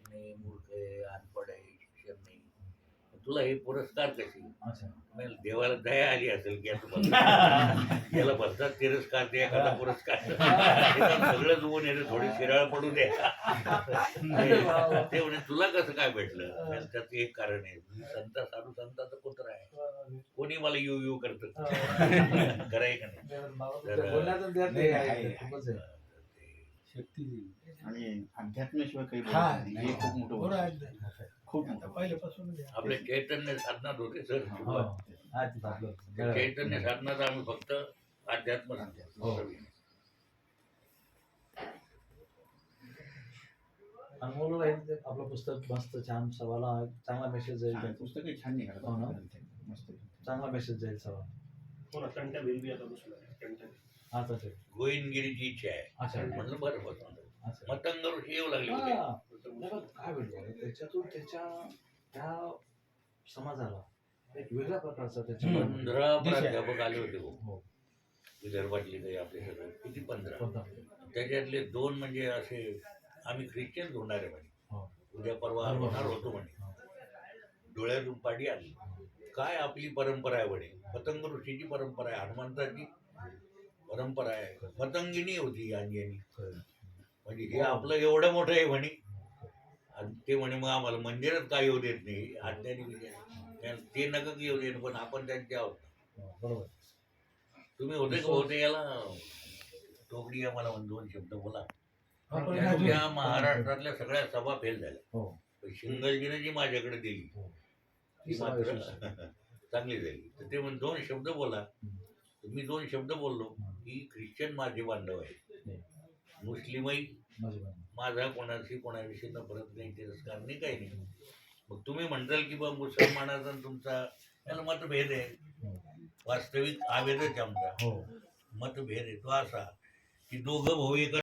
शिक्षक नाही मूर्ख आहे अनपड आहे शिक्षण नाही तुला हे पुरस्कार म्हणजे देवाला दया आली असेल की आता. याला भरतात तिरस्कार दे एखादा पुरस्कार. सगळं जुवून येते थोडी शिराळ पडू दे. ते म्हणे तुला कसं काय भेटलं? त्याचं एक कारण आहे. संत साधू संताचं पुत्र आहे कोणी मला यू यू करत? कराय का नाही? शक्ती दिली. आणि अध्यात्माशिवाय काही बोलत हा, नाही. खूप मोठं बरोबर वैशिष्ट्य आहे. आहे. खूप मोठं पहिल्यापासून आपले चैतन्य साधनात होते सर. हो. हा, आपलं. चैतन्य साधनात आम्ही फक्त अध्यात्म सांगतो हो. अनमोल ते आपलं पुस्तक मस्त छान सवाला चांगला मेसेज छान, जाईल पुस्तकही छान निघालं हो ना? मस्त. चांगला मेसेज जाईल सवाल. हो ना बिल बी आता बसला अच्छा अच्छा गोविंदगिरीची इच्छा आहे. अच्छा म्हणलं बरं बरं अच्छा येऊ लागले होते. हा. नाही, पण काय भेटलं त्याच्यातून त्याच्या त्या समाजाला एक वेगळ्या प्रकारचा त्याच्या पंधरा प्राध्यापक आले होते भाऊ. हो. विदर्भातले काही आपले सगळे. किती पंधरा? त्याच्यातले दोन म्हणजे असे आम्ही ख्रिश्चन होणार आहे म्हणे. हो. उद्या परवा होणार होतो म्हणे. डोळ्यातून पाडी आली काय आपली परंपरा आहे म्हणे? पतंग ऋषीची परंपरा आहे हनुमंताची. परंपरा आहे. पतंगिनी होती अंजनी. म्हणजे हे आपलं एवढं मोठं आहे म्हणे. आणि ते म्हणे मग आम्हाला मंदिरात काय येऊ देत नाही. अज्ञानी विजय ते नका येऊ देत पण आपण त्यांचे आहोत. तुम्ही होते का होते याला? टोकडी आम्हाला दोन शब्द बोला. त्या महाराष्ट्रातल्या सगळ्या सभा फेल झाल्या. हो. शिंगलजीने जी माझ्याकडे दिली. हो. ती मात्र चांगली झाली. तर ते म्हण दोन शब्द बोला. मी दोन शब्द बोललो. की ख्रिश्चन माझे बांधव आहे. मुस्लिमही माझी कोणाशी कोणाविषयी नफरत नाही तिरस्कार नाही काही नाही. मग तुम्ही म्हणताल की बा मुसलमानाचा तुमचा याला मतभेद आहे. हो. वास्तविक आवेदच आमचा. हो. मतभेद आहे. तो असा की दोघं भाऊ एका